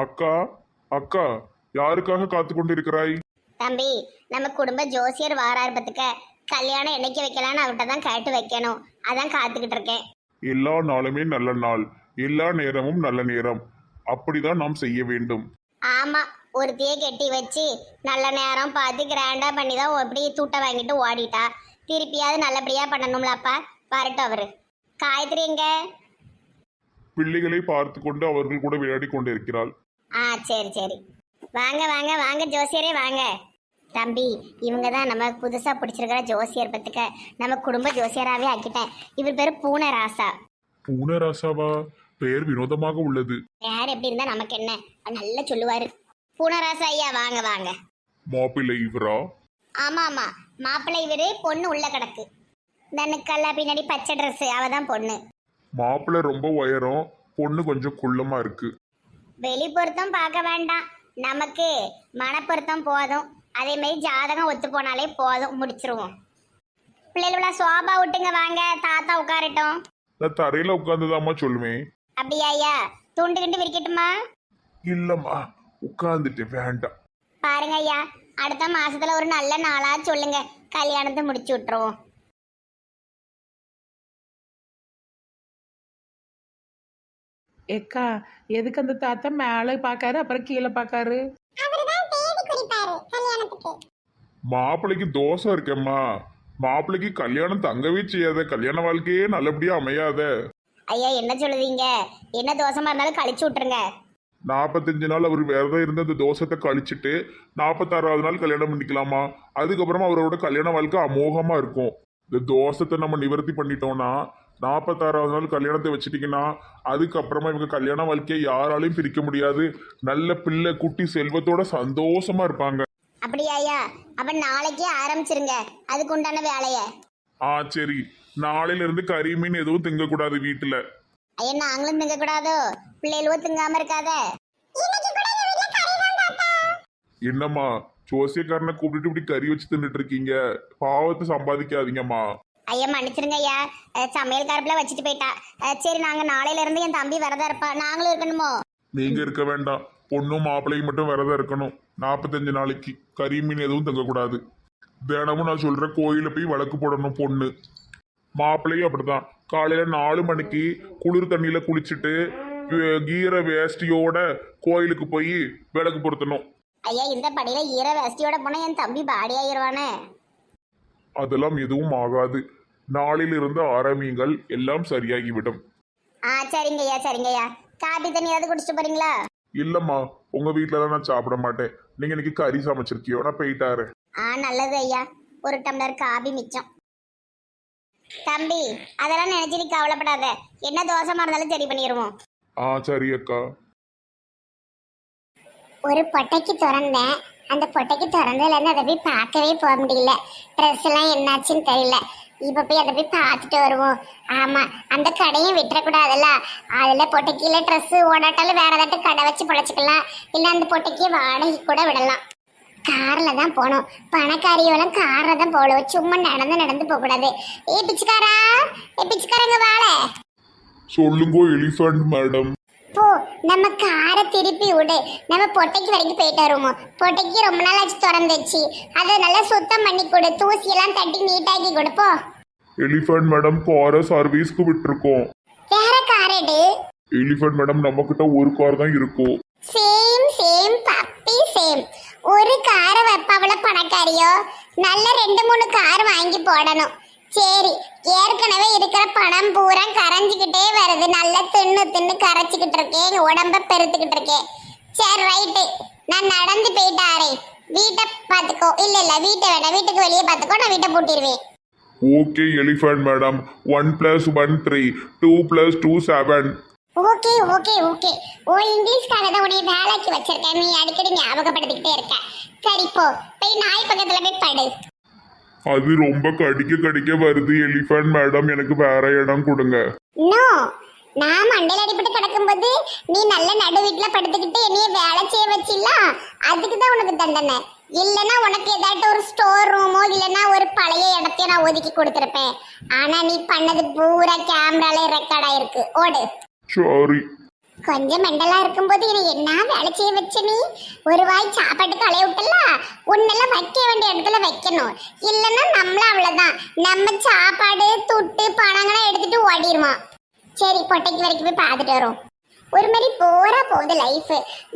அக்கா அக்கா யாருக்காக காத்து கொண்டிருக்கிறாய் தம்பி நம்ம குடும்ப ஜோசியர் வாரார் பத்துக்க. கல்யாணம் என்னைக்கு வைக்கலான்னு அவர்கிட்ட தான் கேட்டு வைக்கணும். அதான் காத்துக்கிட்டு இருக்கேன். எல்லா நாளுமே நல்ல நாள் எல்லா நேரமும் நல்ல நேரம். அப்படிதான் நாம் செய்ய வேண்டும். ஆமா ஒருத்தியே கெட்டி வச்சு நல்ல நேரம் பார்த்து கிராண்டா பண்ணி தான் எப்படி தூட்டை வாங்கிட்டு ஓடிட்டா. திருப்பியாவது நல்லபடியா பண்ணணும்லப்பா. வரட்டும் அவரு. காயத்ரி எங்க? பிள்ளைகளை பார்த்து கொண்டு அவர்கள் கூட விளையாடி கொண்டிருக்கிறாள் ஆ சரி சரி. வாங்க வாங்க வாங்க ஜோசியரே வாங்க. தம்பி இவங்க தான் நம்ம புதுசாக பிடிச்சிருக்கிற ஜோசியர் பத்துக்க. நம்ம குடும்ப ஜோசியராகவே ஆக்கிட்டேன். இவர் பேர் பூனை ராசா பூனராசாவா? பெயர் வினோதமாக உள்ளது. யார் எப்படி இருந்தா நமக்கு என்ன? நல்லா சொல்லுவாரு. பூனராசா ஐயா வாங்க வாங்க. மாப்பிள்ளை இவரா? ஆமா ஆமா மாப்பிள்ளை இவரு பொண்ணு உள்ள கிடக்கு. தனுக்கல்ல பின்னாடி பச்சை ட்ரெஸ் அவ தான் பொண்ணு. மாப்பிள்ளை ரொம்ப உயரம் பொண்ணு கொஞ்சம் குள்ளமா இருக்கு. வெளி பொருத்தம் பார்க்க வேண்டாம். நமக்கு மனப்பொருத்தம் போதும். அதே மாதிரி ஜாதகம் ஒத்து போனாலே போதும். முடிச்சிருவோம். பிள்ளைகள சோபா விட்டுங்க வாங்க. தாத்தா உட்காரட்டும். நான் தரையில உட்கார்ந்துதாம்மா சொல்லுவேன். அப்படியா ஐயா? துண்டு கிண்டு விரிக்கட்டுமா? இல்லம்மா உட்கார்ந்துட்டு வேண்டாம். பாருங்க ஐயா. அடுத்த மாசத்துல ஒரு நல்ல நாளா சொல்லுங்க. கல்யாணத்தை முடிச்சு விட்டுருவோம். ஏக்கா எதுக்கு அந்த தாத்தா மேலே பார்க்காரு அப்புறம் கீழே பார்க்காரு? மாப்பிள்ளைக்கு தோசை இருக்கேம்மா. மாப்பிள்ளைக்கு கல்யாணம் தங்கவே செய்யாத கல்யாண வாழ்க்கையே நல்லபடியா அமையாத. ஐயா என்ன சொல்லுவீங்க? என்ன தோசமா இருந்தாலும் கழிச்சு விட்டுருங்க. நாற்பத்தஞ்சு நாள் அவர் விரதம் இருந்து அந்த தோஷத்தை கழிச்சிட்டு நாற்பத்தாறாவது நாள் கல்யாணம் பண்ணிக்கலாமா? அதுக்கப்புறமா அவரோட கல்யாண வாழ்க்கை அமோகமா இருக்கும். இந்த தோஷத்தை நம்ம நிவர்த்தி பண்ணிட்டோம்னா நாற்பத்தாறாவது நாள் கல்யாணத்தை வச்சுட்டீங்கன்னா அதுக்கப்புறமா இவங்க கல்யாண வாழ்க்கையை யாராலையும் பிரிக்க முடியாது. நல்ல பிள்ளை குட்டி செல்வத்தோட சந்தோஷமா இருப்பாங்க. அப்படியா ஐயா? அப்ப நாளைக்கே ஆரம்பிச்சிருங்க. அதுக்கு உண்டான வேலைய. ஆ சரி. நாளையில இருந்து கறி மீன் எதுவும் திங்கக்கூடாது வீட்டுல. ஐயா நாங்களும் திங்க கூடாதோ பிள்ளைகளுவோ திங்காம இருக்காத. என்னம்மா ஜோசியக்காரனை கூப்பிட்டு இப்படி கறி வச்சு தின்னுட்டு இருக்கீங்க? பாவத்தை சம்பாதிக்காதீங்கம்மா. ஐயா மன்னிச்சிருங்க ஐயா. சமையல் கருப்புல வச்சுட்டு போயிட்டா. சரி நாங்க நாளையில இருந்து என் தம்பி வரதா இருப்பா. நாங்களும் இருக்கணுமோ? நீங்க இருக்க வேண்டாம். பொண்ணும் மாப்பிள்ளையும் மட்டும் விரதம் இருக்கணும். நாற்பத்தஞ்சு நாளைக்கு கறி மீன் எதுவும் தங்கக்கூடாது. தினமும் நான் சொல்ற கோயில போய் விளக்கு போடணும் பொண்ணு. மாப்பிள்ளையும் அப்படிதான் காலையில நாலு மணிக்கு குளிர் தண்ணியில குளிச்சுட்டு கீர வேஷ்டியோட கோயிலுக்கு போய் விளக்கு பொருத்தணும். ஐயா இந்த படியில ஈர வேஷ்டியோட போனா என் தம்பி பாடி ஆயிருவானே? அதெல்லாம் எதுவும் ஆகாது. நாளிலிருந்து ஆரம்பியுங்கள். எல்லாம் சரியாகிவிடும். ஆ சரிங்க ஐயா சரிங்க ஐயா காபி தண்ணி ஏதாவது குடிச்சிட்டு போறீங்களா? இல்லம்மா உங்க வீட்டுல நான் சாப்பிட மாட்டேன். நீங்க இன்னைக்கு கறி சமைச்சிருக்கியோ? நான் போயிட்டாரு ஆ நல்லது ஐயா ஒரு டம்ளர் காபி மிச்சம். தம்பி அதெல்லாம் நினைச்சு நீ கவலைப்படாத. என்ன தோசமா இருந்தாலும் சரி பண்ணிடுவோம் ஆ சரி அக்கா. ஒரு பொட்டைக்கு திறந்தேன். அந்த பொட்டைக்கு திறந்ததுலேருந்து அதை போய் பார்க்கவே போக முடியல. ட்ரெஸ் எல்லாம் என்னாச்சுன்னு தெரியல. இப்போ போய் அதை போய் பார்த்துட்டு வருவோம். ஆமாம் அந்த கடையும் விட்டுறக்கூடாதுல்ல. அதில் பொட்டைக்கில ட்ரெஸ்ஸு ஓடாட்டாலும் வேற ஏதாட்டும் கடை வச்சு பொழைச்சிக்கலாம். இல்லை அந்த பொட்டைக்கு வாடகை கூட விடலாம். காரில் தான் போகணும் பணக்காரியோலாம் காரில் தான் போகணும். சும்மா நடந்து நடந்து போகக்கூடாது ஏ பிச்சுக்காரா? ஏ பிச்சுக்காரங்க வாழ. சொல்லுங்க எலிஃபண்ட் மேடம் போ நம்ம காரை திருப்பி விடு. நம்ம பொட்டைக்கு வரைக்கும் போயிட்டு வருவோம்? பொட்டைக்கு ரொம்ப நாள் ஆச்சு திறந்துச்சு அதை நல்லா சுத்தம் பண்ணி கொடு. தூசியெல்லாம் தட்டி நீட்டாக்கி கொடுப்போம் எலிஃபண்ட் மேடம் காரை சர்வீஸ்க்கு விட்டுருக்கோம். வேற கார் எடு. எலிஃபண்ட் மேடம் நம்ம கிட்ட ஒரு கார் தான் இருக்கும் சேம் சேம் பப்பி சேம் ஒரு காரை வைப்பாவில பணக்காரியோ? நல்ல ரெண்டு மூணு கார் வாங்கி போடணும். சரி ஏற்கனவே இருக்கிற பணம் பூரா கரைஞ்சிக்கிட்டே வருது. நல்லா தின்னு தின்னு கரைச்சிக்கிட்டு இருக்கேன் எங்க உடம்ப பெருத்துக்கிட்டு இருக்கேன் சரி ரைட்டு நான் நடந்து போயிட்டாரே. வீட்டை பார்த்துக்கோ. இல்ல இல்ல வீட்டை வேணாம். வீட்டுக்கு வெளியே பார்த்துக்கோ. நான் வீட்டை பூட்டிடுவேன் okay elephant madam one plus one three two plus two seven okay okay okay oh இங்கிலீஷ்காக தான் உன்னை வேலைக்கு வச்சிருக்கேன். நீ அடிக்கடி ஞாபகப்படுத்திக்கிட்டே இருக்க. சரி போ. போய் நாய் பக்கத்துல போய் படு. அது ரொம்ப கடிக்க கடிக்க வருது எலிஃபண்ட் மேடம் எனக்கு வேற இடம் கொடுங்க. நோ நான் மண்டையில் அடிபட்டு கிடக்கும்போது நீ நல்ல நடு வீட்டுல படுத்துக்கிட்டு என்னைய வேலை செய்ய வச்சில்ல? அதுக்கு தான் உனக்கு தண்டனை. இல்லைன்னா உனக்கு ஏதாட்டும் ஒரு ஸ்டோர் ரூமோ இல்லைன்னா ஒரு பழைய இடத்தையும் நான் ஒதுக்கி கொடுத்துருப்பேன். ஆனா நீ பண்ணது பூரா கேமரால ரெக்கார்ட் ஆயிருக்கு. ஓடு. சாரி கொஞ்சம் மெண்டலா இருக்கும்போது என்னை என்ன வேலை செய்ய வச்ச நீ? ஒரு வாய் சாப்பாட்டுக்கு அலைய விட்டல உன்னெல்லாம் வைக்க வேண்டிய இடத்துல வைக்கணும். இல்லைன்னா நம்மள அவ்வளவுதான். நம்ம சாப்பாடு துட்டு பணங்களாம் எடுத்துட்டு ஓடிடுவோம் சரி பொட்டைக்கு வரைக்கும் போய் பார்த்துட்டு வரோம். ஒரு மாதிரி போரா போகுது லைஃப்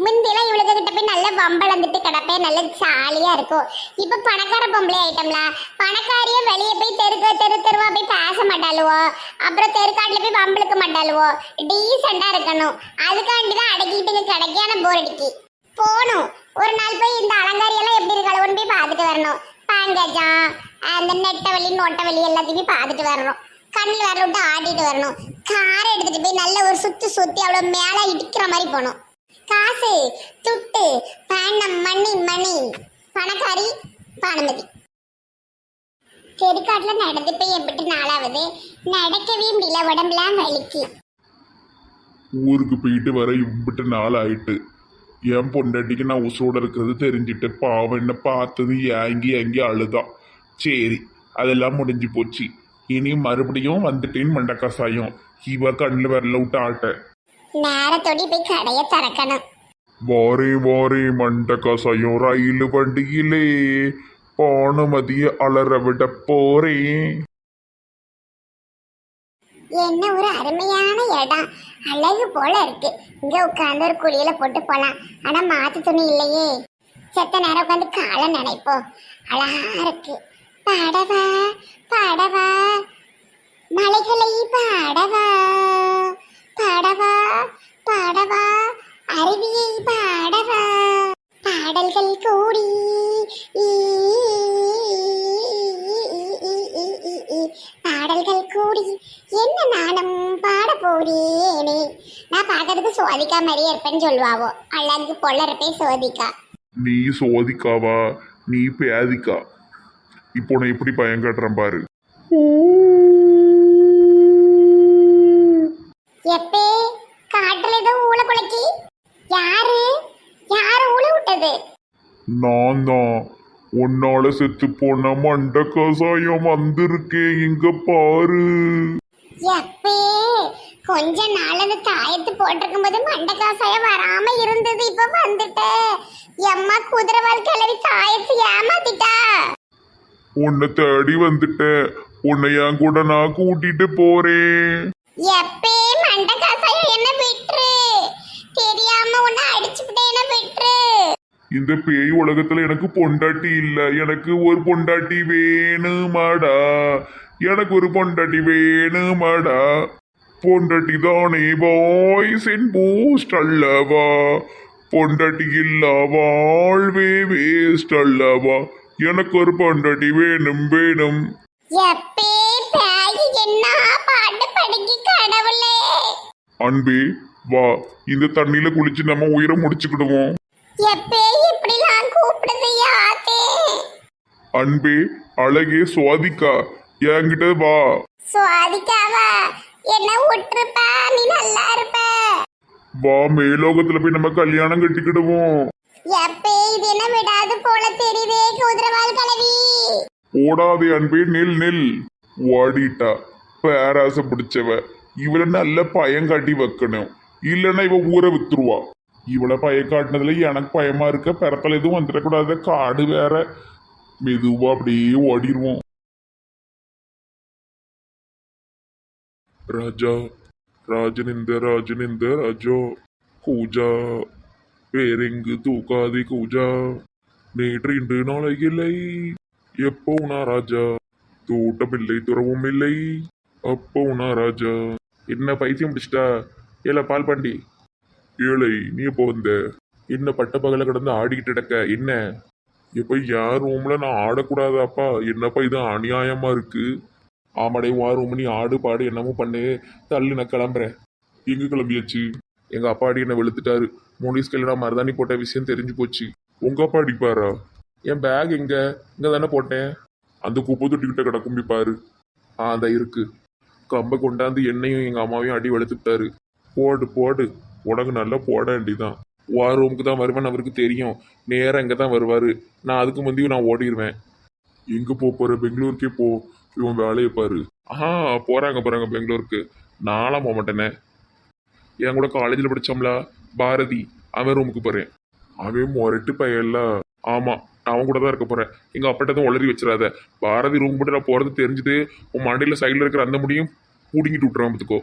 முந்தியெல்லாம் இவளுக்கு கிட்ட போய் நல்ல வம்பளந்துட்டு கிடப்பேன் நல்ல ஜாலியா இருக்கும். இப்போ பணக்கார பொம்பளை ஐட்டம்ல பணக்காரியே வெளியே போய் தெருக்கு தெரு தெருவா போய் பேச மாட்டாளுவோ. அப்புறம் தெருக்காட்டில் போய் வம்பளுக்க மாட்டாளுவோ. டீசெண்டா இருக்கணும். அதுக்காண்டி தான் அடக்கிட்டு கிடைக்கான போர் அடிக்கி. போகணும் ஒரு நாள் போய் இந்த அலங்காரியெல்லாம் எப்படி இருக்காளோன்னு போய் பார்த்துட்டு வரணும். பாங்கஜா அந்த நெட்டவழி நொட்டவழி எல்லாத்தையும் பார்த்துட்டு வரணும். கண்ணில் வர விட்டு ஆடிட்டு வரணும். காரை எடுத்துட்டு போய் நல்ல ஒரு சுத்து சுத்தி அவ்வளோ மேலே இடிக்கிற மாதிரி போகணும். காசு துட்டு பணம் மணி மணி பணக்காரி பானுமதி. தெருக்காட்டில் நடந்து போய் எப்படி நாளாவது நடக்கவே முடியல உடம்புலாம் வலிக்கு. ஊருக்கு போயிட்டு வர இம்பிட்டு நாள் ஆயிட்டு என் பொண்டாட்டிக்கு நான் உசுரோட இருக்கிறது தெரிஞ்சுட்டு பாவம் என்ன பார்த்தது ஏங்கி ஏங்கி அழுதான் சரி அதெல்லாம் முடிஞ்சு போச்சு. இனி மறுபடியும் வந்துட்டேன்னு மண்ட கசாயம் இவ கண்ணில் வரல விட்டு ஆட்ட நேரத்தோடி போய் கடையை திறக்கணும். வாரே வாரே மண்ட கசாயம் ரயில் வண்டியிலே. பானுமதிய அலற விட போறேன். என்ன ஒரு அருமையான இடம். அழகு போல இருக்கு. இங்க உட்கார்ந்து ஒரு குளியல போட்டு போலாம். ஆனா மாத்து துணி இல்லையே. செத்த நேரம் உட்காந்து காலை நினைப்போம். அழகா இருக்கு. பாடவா பாடவா. மலைகளை பாடவா பாடவா பாடவா. அருவியை பாடவா. பாடல்கள் கூடி. பாடல்கள் கூடி. என்ன நானும் பாட போறேனே? நான் பார்க்கறதுக்கு சோதிக்கா மாதிரியே இருப்பேன்னு சொல்லுவாவோ. அழகு பொள்ள சோதிக்கா. நீ சோதிக்காவா? நீ பேதிக்கா. இப்போ நான் எப்படி பயம் கட்டுறேன் பாரு. எப்பே காட்டுல ஏதோ ஊழ குலைக்கி. யாரு? யாரு ஊழ விட்டது? நான் தான். உன்னால செத்து போன மண்ட கசாயம் வந்திருக்கேன் இங்க பாரு. எப்பே கொஞ்ச நாள் அந்த தாயத்து போட்டிருக்கும் போது மண்டக்காசாயம் வராம இருந்தது இப்ப வந்துட்டு. எம்மா குதிரவால் கிளவி தாயத்து ஏமாத்திட்டா? உன்னை தேடி வந்துட்டேன். உன்னை என் கூட நான் கூட்டிட்டு போறேன். எப்பே மண்டக்காசாயம் என்ன விட்டுரு? தெரியாம உன்னை அடிச்சுக்கிட்டே என்ன விட்டுரு? இந்த பேய் உலகத்துல எனக்கு பொண்டாட்டி இல்ல. எனக்கு ஒரு பொண்டாட்டி வேணுமாடா. எனக்கு ஒரு பொண்டாட்டி வேணுமாடா. பொண்டாட்டி தானே பாய்ஸ் இன் பூஸ்ட் அல்லவா? பொண்டாட்டி இல்ல வாழ்வே வேஸ்ட் அல்லவா? எனக்கு ஒரு பொண்டாட்டி வேணும் வேணும். எப்பே பேய் என்ன பாட்டு படிக்கி கடவுளே? அன்பே வா இந்த தண்ணியில குளிச்சு நம்ம உயிரை முடிச்சுக்கிடுவோம். எப்பே இப்படிலாம் கூப்பிடுது யாத்தே? அன்பே அழகே சுவாதிக்கா என்கிட்ட வா. சுவாதிக்காவா? என்ன விட்டுருப்பா? நீ நல்லா இருப்ப. வா மேலோகத்துல போய் நம்ம கல்யாணம் கட்டிக்கிடுவோம். எப்பே இது என்ன விடாது போல தெரியுதே கலவி ஓடாதே அன்பே நெல் நெல். ஓடிட்டா பேராசை பிடிச்சவ. இவளை நல்ல பயம் காட்டி வைக்கணும். இல்லைன்னா இவ ஊரை வித்துருவா. இவளை பயம் காட்டினதுல எனக்கு பயமா இருக்க பிறப்பில் எதுவும் வந்துடக்கூடாது. காடு வேற. மெதுவா அப்படியே ஓடிடுவோம் ராஜா. ராஜனிந்த ராஜனிந்த ராஜோ. கூஜா. வேறெங்கு தூக்காதே கூஜா. நேற்று இன்று நாளை இல்லை எப்போ நான் ராஜா? தோட்டமில்லை துறவும் இல்லை அப்போ நான் ராஜா. என்ன பைத்தியம் பிடிச்சிட்டா? ஏல பால் பாண்டி. ஏழை நீ எப்போ வந்த? என்ன பட்ட பகல கிடந்து ஆடிக்கிட்டு கிடக்க? என்ன? எப்ப யார் ரூம்ல நான் ஆடக்கூடாதாப்பா என்னப்பா இது அநியாயமா இருக்கு? ஆமாடே வா ரூம் நீ ஆடு பாடு என்னமோ பண்ணு. தள்ளு நான் கிளம்புறேன் எங்க கிளம்பியாச்சு? எங்க அப்பாடி என்ன வெளுத்துட்டாரு. மோனிஸ் கல்யாணம் மருதாணி போட்ட விஷயம் தெரிஞ்சு போச்சு. உங்க அப்பா அடிப்பாரா? என் பேக் எங்க? இங்க தானே போட்டேன். அந்த குப்பை தொட்டிக்கிட்ட கிட்ட போய் பாரு. ஆ அந்த இருக்கு. கம்பை கொண்டாந்து என்னையும் எங்க அம்மாவையும் அடி வெளுத்துட்டாரு போடு போடு. உனக்கு நல்லா போட வேண்டிதான் வார் ரூமுக்கு தான் வருவேன் அவருக்கு தெரியும். நேரம் இங்கே தான் வருவார். நான் அதுக்கு முந்தையும் நான் ஓடிடுவேன் எங்கே போக போகிற பெங்களூருக்கே போ. இவன் வேலையை பாரு. ஆஹா போகிறாங்க போகிறாங்க பெங்களூருக்கு. நானும் போக மாட்டேனே. என் கூட காலேஜில் படித்தோம்ல பாரதி. அவன் ரூமுக்கு போறேன். அவன் முரட்டு பையன்ல ஆமா. அவன் கூட தான் இருக்க போகிறேன் எங்கள் அப்பாட்ட தான் உளறி வச்சிடாத பாரதி ரூம் மட்டும் நான் போகிறது தெரிஞ்சுட்டு உன் மண்டையில் சைடில் இருக்கிற அந்த முடியும் பிடுங்கிட்டு விட்டுறான் பார்த்துக்கோ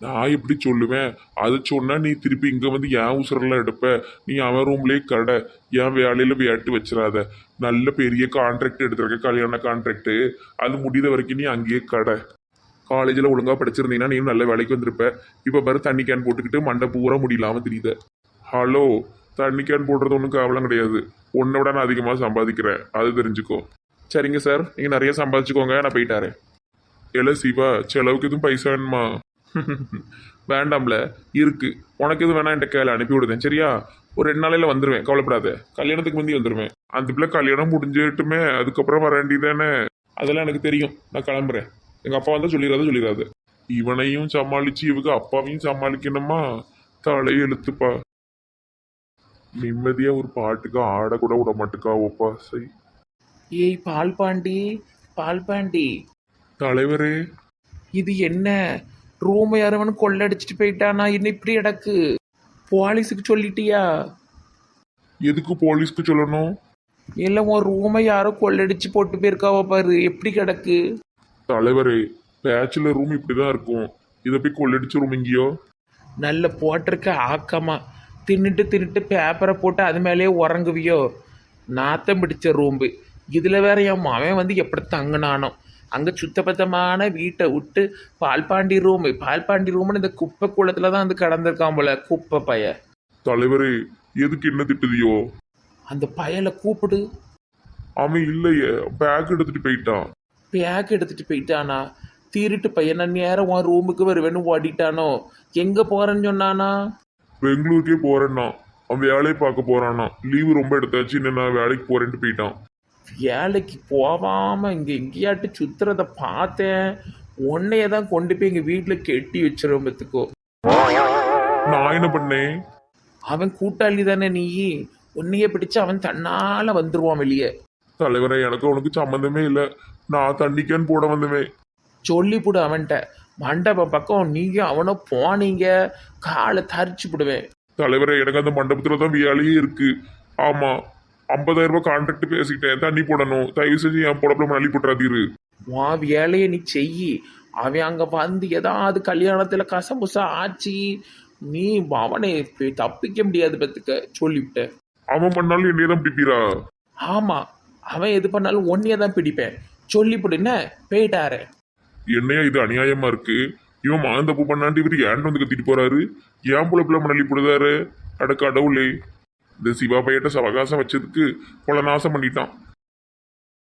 நான் எப்படி சொல்லுவேன்? அது சொன்னால் நீ திருப்பி இங்கே வந்து என் உசுரெல்லாம் எடுப்ப. நீ அவன் ரூம்லேயே கடை. என் வேலையில் வேட்டு வச்சிடாத. நல்ல பெரிய கான்ட்ராக்ட் எடுத்துருக்க கல்யாண கான்ட்ராக்டு அது முடிந்த வரைக்கும் நீ அங்கேயே கடை. காலேஜில் ஒழுங்காக படிச்சிருந்தீங்கன்னா நீ நல்ல வேலைக்கு வந்திருப்ப. இப்போ பாரு தண்ணி கேன் போட்டுக்கிட்டு மண்டை பூரா முடியலாமல் தெரியுத. ஹலோ தண்ணி கேன் போடுறது ஒன்றும் கவலம் கிடையாது. உன்னை விட நான் அதிகமாக சம்பாதிக்கிறேன். அது தெரிஞ்சுக்கோ. சரிங்க சார் நீங்கள் நிறைய சம்பாதிச்சுக்கோங்க. நான் போயிட்டாரேன் இல்லை சிவா செலவுக்கு எதுவும் பைசா வேணுமா? வேண்டாம்ல. இருக்கு. உனக்கு எதுவும் வேணா என்கிட்ட கையில் அனுப்பி விடுதேன். சரியா? ஒரு ரெண்டு நாளையில் வந்துடுவேன் கவலைப்படாத. கல்யாணத்துக்கு முந்தி வந்துடுவேன் அந்த பிள்ளை கல்யாணம் முடிஞ்சிட்டுமே அதுக்கப்புறம் வர வேண்டியதானே அதெல்லாம் எனக்கு தெரியும். நான் கிளம்புறேன். எங்கள் அப்பா வந்தால் சொல்லிடாத சொல்லிடாது இவனையும் சமாளித்து இவங்க அப்பாவையும் சமாளிக்கணுமா? தலை எழுத்துப்பா நிம்மதியா ஒரு பாட்டுக்கு ஆட கூட விட மாட்டுக்கா ஒப்பா சரி ஏய் பால் பாண்டி பால் பாண்டி. தலைவரே. இது என்ன? ரூம் யாரவன் கொள்ளடிச்சிட்டு போயிட்டானா? என்ன இப்படி கிடக்கு? போலீஸுக்கு சொல்லிட்டியா? எதுக்கு போலீஸ்க்கு சொல்லணும்? இல்லை உன் ரூமை யாரோ கொள்ளடிச்சு போட்டு போயிருக்காவ பாரு. எப்படி கிடக்கு? தலைவரே பேச்சுலர் ரூம் இப்படிதான் இருக்கும். இதை போய் கொள்ளடிச்ச ரூம் இங்கேயோ? நல்ல போட்டிருக்க ஆக்கமா. தின்னுட்டு தின்னுட்டு பேப்பரை போட்டு அது மேலேயே உறங்குவியோ? நாத்தம் பிடிச்ச ரூம்பு. இதில் வேற என் மவன் வந்து எப்படி தங்கினானோ? அங்கே சுத்தபத்தமான வீட்டை விட்டு பால்பாண்டி ரூமு பால்பாண்டி ரூம்னு இந்த குப்பை குளத்துல தான் வந்து கடந்திருக்கான் போல குப்பை பைய. தலைவரே எதுக்கு என்ன திட்டுதியோ? அந்த பயலை கூப்பிடு. அவன் இல்லையே பேக் எடுத்துட்டு போயிட்டான். பேக் எடுத்துட்டு போயிட்டானா? திருட்டு பையன் நான் நேரம் உன் ரூமுக்கு வருவேன்னு ஓடிட்டானோ? எங்கே போறேன்னு சொன்னானா? பெங்களூருக்கே போறேன்னா. அவன் வேலையை பார்க்க போறானா. லீவு ரொம்ப எடுத்தாச்சு இன்னும் நான் வேலைக்கு போறேன்ட்டு போயிட்டான். வேலைக்கு போகாம இங்கே எங்கேயாட்டு சுத்துறத பார்த்தேன். உன்னையே தான் கொண்டு போய் எங்கள் வீட்டில் கெட்டி வச்சிருவோம் பத்துக்கோ நான் என்ன பண்ணேன்? அவன் கூட்டாளி தானே நீ. உன்னையே பிடிச்சு அவன் தன்னால வந்துருவான் வெளியே. தலைவரே எனக்கு உனக்கு சம்மந்தமே இல்லை. நான் தண்ணிக்கேன்னு போட வந்தவேன். சொல்லிவிடு அவன்கிட்ட. மண்டபம் பக்கம் நீங்க அவனும் போனீங்க காலை தரிச்சு விடுவேன். தலைவரே எனக்கு அந்த மண்டபத்துல தான் வேலையே இருக்கு. ஆமா ஐம்பதாயிரம் ரூபாய் கான்ட்ராக்ட் பேசிட்டேன் தண்ணி போடணும். தயவு செஞ்சு என் புடப்புல மணி போட்டுறாதீரு உன் வேலையை நீ செய் அவன் அங்கே வந்து ஏதாவது கல்யாணத்தில் கசமுசா ஆச்சு. நீ அவனை தப்பிக்க முடியாது பத்துக்க சொல்லிவிட்டேன் அவன் பண்ணாலும் என்னைய தான் பிடிப்பீரா? ஆமாம் அவன் எது பண்ணாலும் ஒன்றையே தான் பிடிப்பேன். சொல்லிவிடுன போயிட்டாரு. என்னையா இது அநியாயமா இருக்கு? இவன் மாந்த பூ பண்ணாண்டு இவர் ஏன் வந்து கத்திட்டு போறாரு? ஏன் புலப்புல மணலி போடுதாரு அட கடவுளே. இந்த சிவா பையட்ட சவகாசம் வச்சதுக்கு கொலை நாசம் பண்ணிட்டான்.